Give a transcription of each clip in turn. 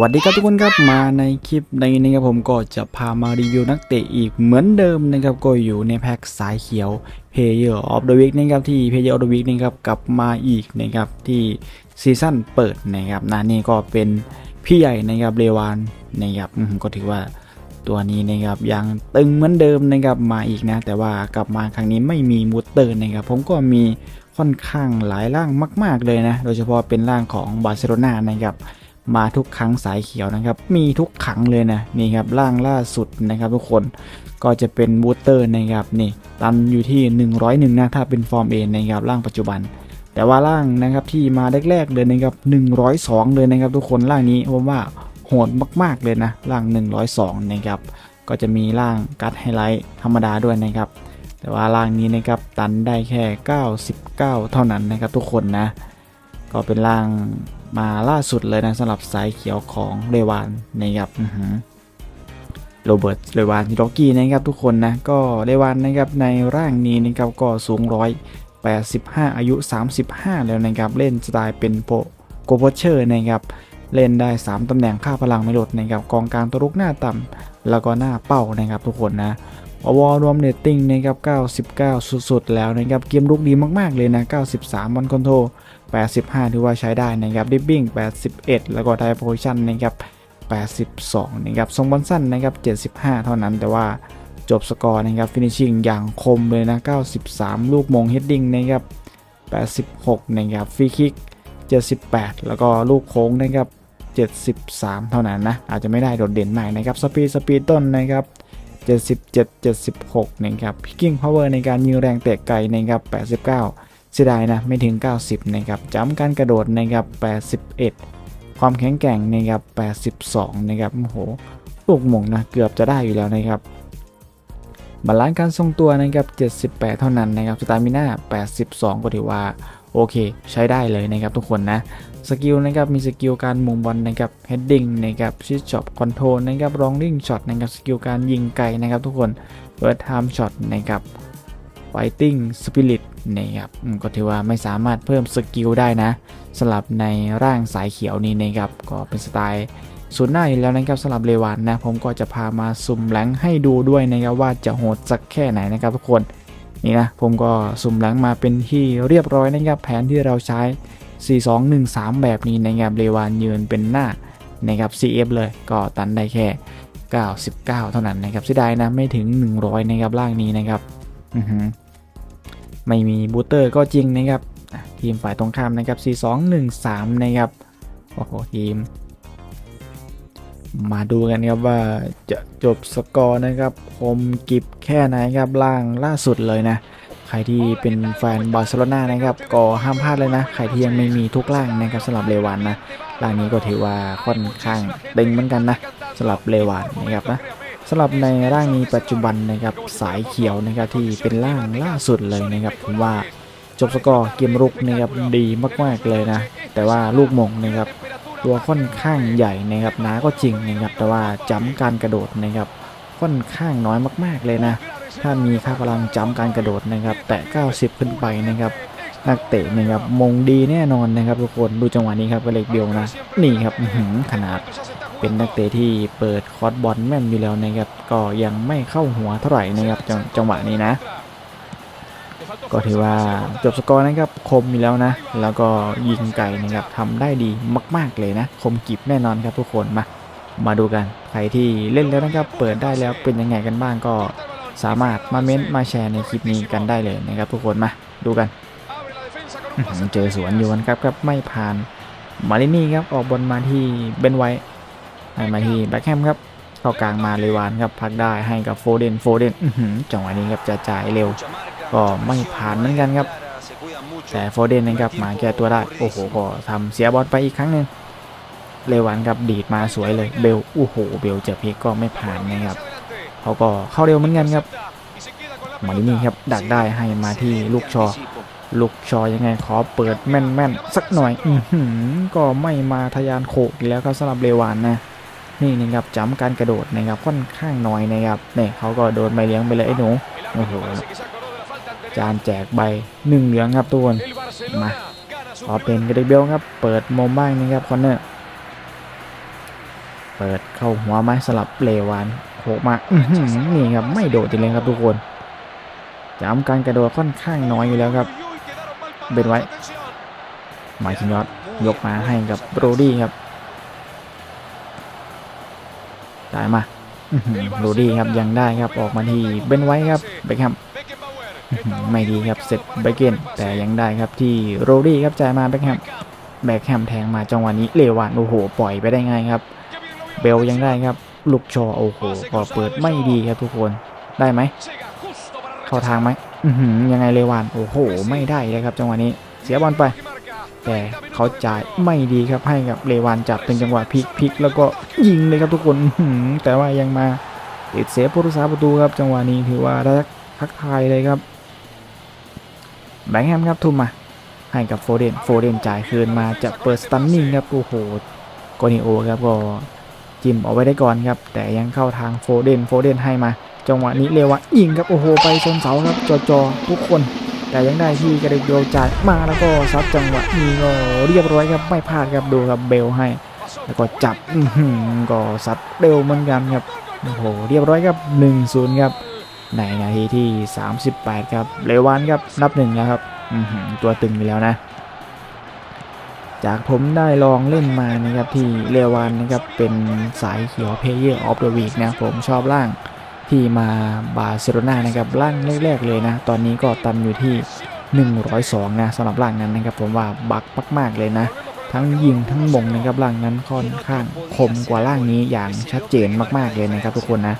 วัสดีครับทุกคนครับมาในคลิปในนี้ครับผมก็จะพามารีวิวนักเตะอีกเหมือนเดิมนะครับก็อยู่ในแพ็คสายเขียว Player of the Week นะครับที่ Player of the Week นะครับกลับมาอีกนะครับที่ซีซั่นเปิดนะครับนะนี่ก็เป็นพี่ใหญ่นะครับเรวานนะครับก็ถือว่าตัวนี้นะครับยังตึงเหมือนเดิมนะครับมาอีกนะ แต่ว่ากลับมาครั้งนี้ไม่มีมูเตอร์นะครับผมก็มีค่อนข้างหลายร่างมาก ๆเลยนะโดยเฉพาะเป็นร่างของบาร์เซโลนานะครับ มาทุกครั้งสายเขียวนะครับ มีทุกครั้งเลยนะนี่ครับร่างล่าสุดนะครับทุกคนก็จะเป็นบูสเตอร์นะครับนี่ตันอยู่ที่ 101นะถ้าเป็นฟอร์มเอนะครับร่างปัจจุบัน แต่ว่าร่างนะครับที่มาแรกๆเลยนะครับ102 เลยนะครับ ทุกคนร่างนี้ผมว่าโหดมากๆเลยนะร่าง 102นะครับก็จะมีร่างกัดไฮไลท์ธรรมดาด้วยนะครับ แต่ว่าร่างนี้นะครับตันได้แค่ 99 เท่านั้นนะครับทุกคนนะก็เป็นร่าง มาล่าสุดเลยนะสำหรับสายเขียวของเรวานนะครับโรเบิร์ตเรวานฮิโรกินะครับทุกคนนะก็เรวานนะครับในร่างนี้นะครับก็สูงร้อย85อายุ 35 แล้วนะครับเล่นสไตล์เป็นโปโกโพเชอร์นะครับเล่นได้ 3 ตำแหน่งค่าพลังไม่ลดนะครับกองกลางตัวรุกหน้าต่ำแล้วก็หน้าเป้านะครับทุกคนนะอวอรวมเรตติ้งนะครับ99 สุดๆ แล้วนะครับเกมลุกดีมากๆเลยนะ 93บอลคอนโทร85 ถือว่าใช้ได้นะครับดิบบิ้ง81 แล้วก็ไทโพซิชันนะครับ82 นะครับทรงบอลสั้นนะครับ 75 เท่านั้นแต่ว่าจบสกอร์นะครับฟินิชชิ่งอย่างคมเลยนะ 93 ลูกมงเฮดดิ้งนะครับ 86 นะครับฟรีคิก 78 แล้วก็ลูกโค้งนะครับ 73 เท่านั้นนะ อาจจะไม่ได้โดดเด่นมากนะครับสปีดสปีดต้นนะครับ77 76 นะครับพิกกิ้งพาวเวอร์ในการยิงแรงเตะไกลนะครับ89 เสียดายนะไม่ถึง 90 นะครับจำการกระโดดนะครับ 81 ความแข็งแกร่งนะครับ 82 นะครับโอ้โหลูกหม่งนะเกือบจะได้อยู่แล้วนะครับบาลานซ์การทรงตัวนะครับ 78 เท่านั้นนะครับสตามิน่า 82 ก็ถือว่าโอเค ใช้ได้เลยนะครับทุกคนนะสกิลนะครับมีสกิลการมุงบอลนะครับเฮดดิ้งนะครับชิดช็อปคอนโทรลนะครับรองลิ่งช็อตนะครับสกิลการยิงไกลนะครับทุกคนเวิร์ดไทม์ช็อตนะครับ Fighting Spirit นะครับก็ถือว่าไม่สามารถเพิ่มสกิลได้นะสำหรับในร่างสายเขียวนี้นะครับก็เป็นสไตล์ศูนย์หน้าอยู่แล้วนะครับสำหรับเลวานนะผมก็จะพามาสุ่มแหลงให้ดูด้วยนะครับว่าจะโหดสักแค่ไหนนะครับทุกคนนี่นะผมก็สุ่มแหลงมาเป็นที่เรียบร้อยนะครับแผนที่เราใช้ 4213 แบบนี้นะครับเลวานยืนเป็นหน้านะครับ CF เลยก็ตันได้แค่ 99 เท่านั้นนะครับเสียดายนะไม่ถึง 100 นะครับร่างนี้นะครับ ไม่มีบูเตอร์ก็จริงนะครับทีมฝ่ายตรงข้ามนะครับ4213 นะครับ โอ้โห ทีม มาดูกันครับว่าจะจบสกอร์นะครับ คมกิบแค่ไหนครับล่างล่าสุดเลยนะ ใครที่เป็นแฟนบาร์เซโลนานะครับ ก็ห้ามพลาดเลยนะ ใครที่ยังไม่มีทุกล่างนะครับสำหรับเลวานนะล่างนี้ก็ถือว่าค่อนข้างเต็งเหมือนกันนะสำหรับเลวานนะครับนะ สำหรับในร่างนี้ปัจจุบันนะครับสายเขียวนะครับที่เป็นร่างล่าสุดเลยนะครับผมว่าจบสกอร์เกมรุกนะครับดีมากๆเลยนะ แต่ว่าลูกมงนะครับตัวค่อนข้างใหญ่นะครับหนาก็จริงนะครับแต่ว่าจ้ำการกระโดดนะครับค่อนข้างน้อยมากๆเลยนะ ถ้ามีค่าพลังจ้ำการกระโดดนะครับแต่ 90 ขึ้นไปนะครับนักเตะนะครับมงดีแน่นอนนะครับทุกคนดูจังหวะนี้ครับกระเล็กเบียวนะนี่ครับขนาด เป็นนักเตะที่เปิดคอร์สบอลแม่นอยู่แล้วนะครับ ก็ยังไม่เข้าหัวเท่าไหร่นะครับจจังหวะนี้นะ ก็ถือว่าจบสกอร์นะครับคมอยู่แล้วนะ แล้วก็ยิงไก่นะครับทำได้ดีมากๆเลยนะ คมกิบแน่นอนครับทุกคนมา มาดูกันใครที่เล่นแล้วนะครับเปิดได้แล้วเป็นยังไงกันบ้างก็สามารถมาเม้นต์มาแชร์ในคลิปนี้กันได้เลยนะครับทุกคนมาดูกันหือเจอสวนอยู่กันครับครับไม่ผ่านมาลินี่ครับออกบอลมาที่เบนไว ให้มาที่แบ็คแฮมครับเข้ากลางมาเลวานครับพักได้ให้กับโฟเดนโฟเดนอื้อหือจังหวะนี้ครับจะจ่ายเร็ว ก็ไม่ผ่านเหมือนกันครับ แต่โฟเดนนะครับมาแก้ตัวได้ โอ้โหก็ทำเสียบอลไปอีกครั้งหนึ่งเลวานครับดีดมาสวยเลยเบลโอ้โหเบลเจอพลิกก็ไม่ผ่านนะครับเขาก็เข้าเร็วเหมือนกันครับมาลินี่ครับดักได้ให้มาที่ลูกชอ ลูกชอยังไงขอเปิดแม่นๆสักหน่อย อือหือก็ไม่มาทะยานโขกอีกแล้วครับสำหรับเลวานนะ นี่นะครับจำการกระโดดนะครับค่อนข้างน้อยนะครับเนี่ยเขาก็โดนใบเลี้ยงไปเลยไอ้หนูโอ้โหจานแจกใบหนึ่งเหลืองครับทุกคนมาขอเป็นกระดิเบลครับ เปิดมุมบ้างนะครับคอนเนอร์เปิดเข้าหัวไม้สลับเลวานโขกมาอื้อหือนี่ครับไม่โดดจริงเลยครับทุกคนจำการกระโดดค่อนข้างน้อยอยู่แล้วครับ เบ็ดไว้หมายคินยอดยกมาให้กับโรดี้ครับ ได้มาอื้อหือโรดี้ครับยังได้ครับออกมาที่เบนไว้ครับเบคแฮมอื้อหือไม่ดีครับเสร็จเบเกนแต่ยังได้ครับที่โรดี้ครับจ่ายมาเบคแฮมแบคแฮมแทงมาจังหวะนี้เลวานโอ้โหปล่อยไปได้ไงครับ เบลยังได้ครับลูกชอโอ้โหก็เปิดไม่ดีครับทุกคนได้ไหมเข้าทางไหมอื้อหือยังไงเลวานโอ้โห ไม่ได้เลยครับจังหวะนี้เสียบอลไป แต่ เขาจ่ายไม่ดีครับให้กับเลวานจับเป็นจังหวะพลิกพลิกแล้วก็ยิงเลยครับทุกคนแต่ว่ายังมาติดเซฟผู้รักษาประตูครับ จังหวะนี้ถือว่าได้ทักทายเลยครับ แบงค์แฮมครับทุ่มมา ให้กับโฟเดนโฟเดนจ่ายคืนมาจะเปิดสตันนิ่งครับโอ้โหโกนิโอครับก็จิ้มเอาไว้ได้ก่อนครับ แต่ยังเข้าทางโฟเดนโฟเดนให้มา จังหวะนี้เลวะยิงครับโอ้โหไปชนเสาครับจอจอทุกคน แต่ยังได้ที่กระด็กโยจ่ายมาแล้วก็ซัดจังหวะนี้ก็เรียบร้อยครับไม่พลาดครับดูครับเบลให้ แล้วก็จับก็ซัดเร็วเหมือนกันครับโอ้โหเรียบร้อยครับ1-0ครับในนาทีที่ 38 ครับเลวานครับนับหนึ่งแล้วครับตัวตึงไปแล้วนะ จากผมได้ลองเล่นมานะครับที่เลวานนะครับเป็นสายเขียวเพเยอร์ออฟเดอะวีคนะผมชอบร่าง ที่มาบาร์เซโลนานะครับร่างแรกๆเลยนะ ตอนนี้ก็ตันอยู่ที่ 102 นะสำหรับร่างนั้นนะครับ ผมว่าบักมากๆเลยนะ ทั้งยิงทั้งมงนะครับร่างนั้นค่อนข้างคมกว่าร่างนี้อย่างชัดเจนมากๆเลยนะครับทุกคนนะ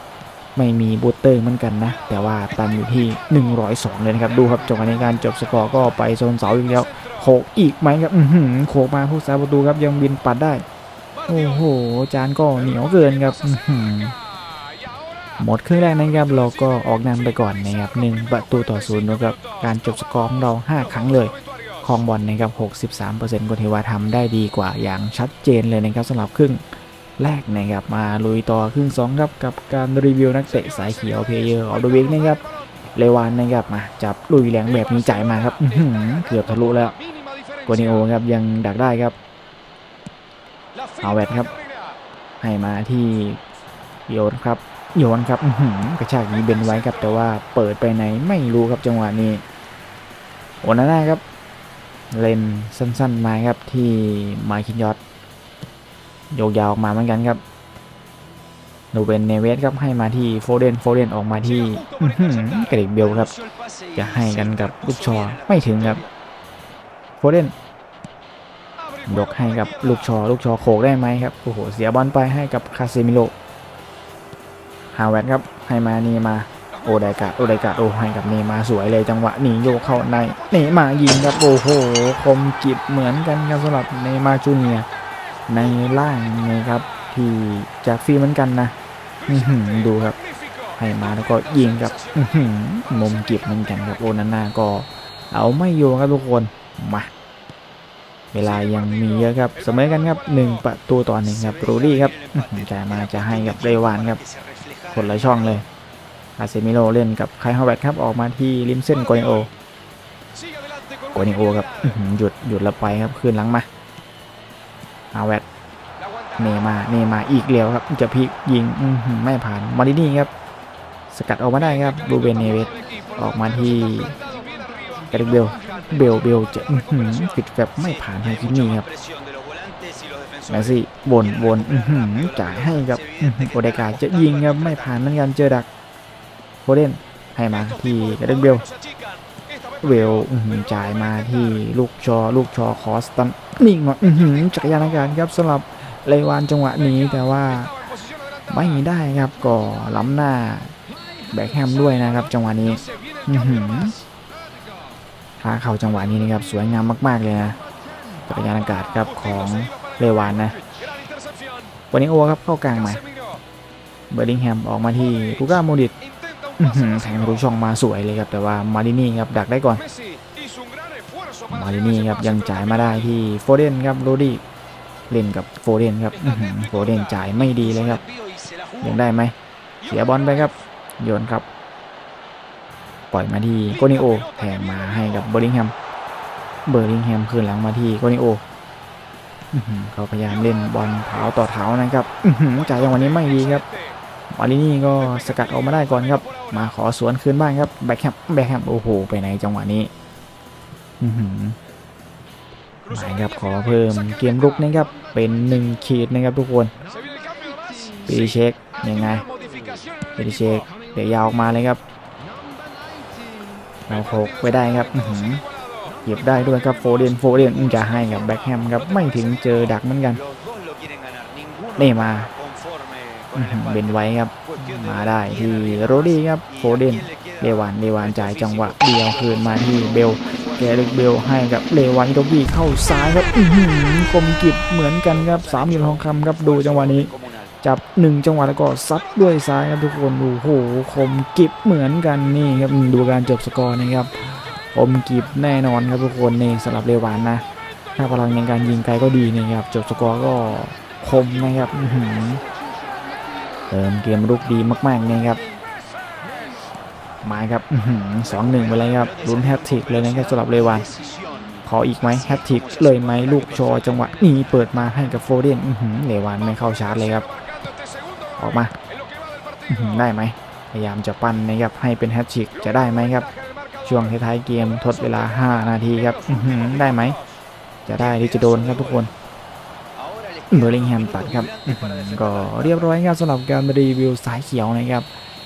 ไม่มีบูตเตอร์เหมือนกันนะ แต่ว่าตันอยู่ที่ 102 เลยนะครับ ดูครับจังหวะในการจบสกอร์ก็ไปโซนเสาอีกแล้วโขกอีกไหมครับอื้อหือโขกมาผู้สาประตูครับยังบินปัดได้ โอ้โห จานก็เหนียวเกินครับอื้อ หมดครึ่งแรกนะครับเราก็ออกนำไปก่อนนะครับหนึ่งประตูต่อศูนย์นะครับการจบสกอร์ของเรา 5 ครั้งเลยคองบอลนะครับ 63%ก็ถือว่าทำได้ดีกว่าอย่างชัดเจนเลยนะครับสำหรับครึ่งแรกนะครับมาลุยต่อครึ่งสองครับกับการรีวิวนักเตะสายเขียวเพเยอร์ออฟเดอะวีคนะครับเลวานนะครับมาจับลุยแรงแบบนี้จ่ายมาครับเกือบทะลุแล้วกนิโอครับยังดักได้ครับเอาแวดครับ ให้มาที่โยนครับ โยนครับกระชากนี้เบนไว้ครับแต่ว่าเปิดไปไหนไม่รู้ครับจังหวะนี้โอนาน่าครับ เล่นสั้นๆมาครับที่มาคินยอดโยกยาวออกมาเหมือนกันครับนูเบนเนเวสครับให้มาที่โฟเดนโฟเดนออกมาที่กระดิกเบลครับ จะให้กันกับลูกชอไม่ถึงครับโฟเดนยกให้กับลูกชอ ลูกชอโขกได้ไหมครับโอ้โหเสียบอลไปให้กับคาเซมิโล ฮาวเวร์ดครับให้มาเนีมาโอไดกาโอไดกาโอให้กับเนมาสวยเลยจังหวะหนีโยกเข้าในเนมายิงครับโอ้โหคมจิตเหมือนกันครับสำหรับเนมาจูเนียในล่างนะครับที่จากฟรีเหมือนกันนะดูครับให้มาแล้วก็ยิงครับมุมกิบเหมือนกันครับโอนาน่าก็เอาไม่อยู่ครับทุกคนมาเวลายังมีเยอะครับ เสมอกันครับหนึ่งประตูต่อหนึ่งครับรูดี้ครับจ่ายมาจะให้กับเรวานครับ คนละช่องเลย อาเซมิโลเล่นกับไคฮาวเวร์ดครับ ออกมาที่ริมเส้นโกนิโอโกนิโอครับหยุดหยุดแล้วไปครับคืนหลังมาฮาวเวร์ดเนมาเนมาอีกแล้วครับ จะพลิกยิงไม่ผ่านมาดินี่ครับ สกัดออกมาได้ครับบูเบนเนเวสออกมาที่กาดิเบลเบลเบลจะปิดแบบไม่ผ่านให้ที่นี่ครับ แมสซี่บนบนจ่ายให้กับอื้อหือโอเดกาจะยิงครับไม่ผ่านเหมือนกันเจอดักโคเดนให้มาที่กระเดกเบลเวลจ่ายมาที่ลูกชอ ลูกชอคอสตันนิ่งหน่อยจักรยานอากาศครับสำหรับเลวานจังหวะนี้แต่ว่าไม่ได้ครับก็ล้ำหน้าแบ็คแฮมด้วยนะครับ จังหวะนี้ข้าเข้าจังหวะนี้นะครับสวยงามมาก ๆ เลยนะจักรยานอากาศครับของ เลวานนะ วันนี้โอครับเข้ากลางมา เบอร์ดิงแฮมออกมาที่กูก้าโมดิตแทงรูช่องมาสวยเลยครับ แต่ว่ามาดินี่ครับดักได้ก่อน มาลินี่ครับยังจ่ายมาได้ที่โฟเดนครับโรดี้เล่นกับโฟเดนครับโฟเดนจ่ายไม่ดีเลยครับ ยังได้ไหม เสียบอลไปครับ โยนครับ ปล่อยมาที่โกนิโอแทงมาให้กับเบอร์ลิงแฮม เบอร์ลิงแฮมคืนหลังมาที่โกนิโอ เขาพยายามเล่นบอลเท้าต่อเท้านะครับจ่ายจังหวะนี้ไม่ดีครับมาลินี่ก็สกัดออกมาได้ก่อนครับ มาขอสวนคืนบ้างครับแบ็คแฮมแบ็คแฮมโอ้โห ไปไหนจังหวะนี้หมายครับขอเพิ่มเกมรุกนะครับเป็น1ขีดนะครับทุกคนปีเช็คยังไงปีเช็คเดี๋ยวยาวออกมาเลยครับเราโคกไปได้ครับ เก็บได้ด้วยครับโฟเดนโฟเดนจะให้กับแบ็คแฮมครับไม่ถึงเจอดักเหมือนกันนี่มาเบนไว้ครับมาได้ที่โรดี้ครับโฟเดนเลวานเลวานจ่ายจังหวะเดียวคืนมาที่เบลแกเล็กเบลให้กับเลวานโตบีเข้าซ้ายครับอือหือคมกิบเหมือนกันครับสามเหลี่ยมทองคำครับดูจังหวะนี้ จับหนึ่งจังหวะแล้วก็ซัดด้วยซ้ายครับทุกคนโอ้โหคมกิบเหมือนกันนี่ครับดูการจบสกอร์นะครับ คมกิบแน่นอนครับทุกคนนี่สำหรับเลวานนะถ้าพลังในการยิงไกลก็ดีนะครับจบสกอร์ก็คมนะครับเติมเกมรุกดีมากๆนะครับมาครับสองหนึ่งไปเลยครับลุ้นแฮตทิกเลยนะครับสำหรับเลวานขออีกไหมแฮตทิกเลยไหมลูกชอจังหวะนี้เปิดมาให้กับโฟเดนอื้อหือเลวานไม่เข้าชาร์จเลยครับ ออกมาได้ไหมพยายามจะปั้นนะครับให้เป็นแฮตทิกจะได้ไหมครับ ช่วงท้ายๆเกมทดเวลา 5 นาทีครับได้ไหม จะได้หรือจะโดนครับทุกคนเบอร์ลิงแฮมตัดครับ ก็เรียบร้อยครับสำหรับการรีวิวสายเขียวนะครับ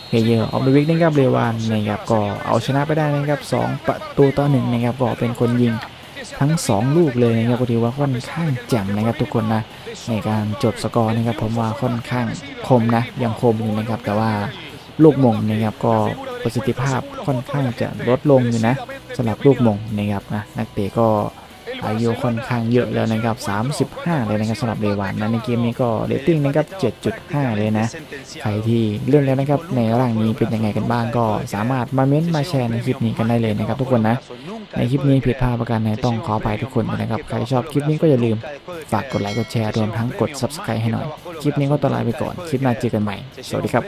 เพเยอร์ออฟเดอะวิกนะครับเรวานนะครับก็เอาชนะไปได้นะครับสองประตูต่อหนึ่งนะครับก็เป็นคนยิงทั้ง 2 ลูกเลยนะครับก็ถือว่าค่อนข้างแจ่มนะครับทุกคนนะในการจบสกอร์นะครับผมว่าค่อนข้างคมนะยังคมอยู่นะครับแต่ว่าลูกมงนะครับก็ประสิทธิภาพ ค่อนข้างจะลดลงอยู่นะสำหรับลูกมงนะครับนะนักเตะก็อายุค่อนข้างเยอะแล้วนะครับ 35 เลยนะครับสำหรับเรวานนะในเกมนี้ก็เรตติ้งนะครับ 7.5 เลยนะ ใครที่เล่นแล้วนะครับ ในร่างนี้เป็นยังไงกันบ้างก็สามารถมาเม้นต์มาแชร์ในคลิปนี้กันได้เลยนะครับทุกคนนะ ในคลิปนี้ผิดพลาดประการใดต้องขออภัยทุกคนนะครับ ใครชอบคลิปนี้ก็อย่าลืมฝากกดไลค์กดแชร์รวมทั้งกด subscribe ให้หน่อย คลิปนี้ก็ต้องลาไปก่อน คลิปหน้าเจอกันใหม่ สวัสดีครับ